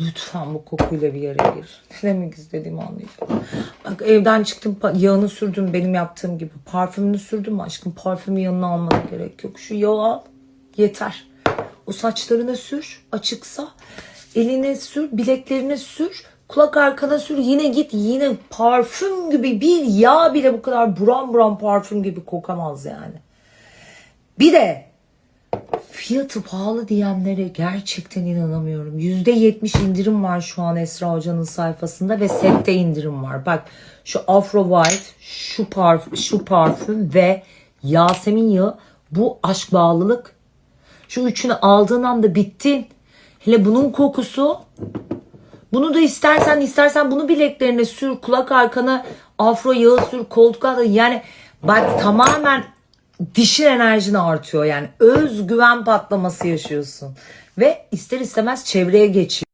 lütfen bu kokuyla bir yere gir. Ne demek istediğimi anlayacağım. Bak evden çıktım yağını sürdüm benim yaptığım gibi. Parfümünü sürdüm aşkım. Parfümü yanına almana gerek yok. Şu yağı al yeter. O saçlarına sür açıksa. Eline sür, bileklerine sür. Kulak arkana sür yine git yine parfüm gibi bir yağ bile bu kadar buram buram parfüm gibi kokamaz yani. Bir de fiyatı pahalı diyenlere gerçekten inanamıyorum. %70 indirim var şu an Esra Hoca'nın sayfasında ve sette indirim var. Bak şu Afro White, şu parfüm, şu parfüm ve Yasemin yağı bu aşk bağlılık. Şu üçünü aldığın anda bittin. Hele bunun kokusu bunu da istersen istersen bunu bileklerine sür, kulak arkana afro yağı sür, koltuk altına. Yani bak tamamen dişin enerjini artıyor. Yani özgüven patlaması yaşıyorsun. Ve ister istemez çevreye geçiyor.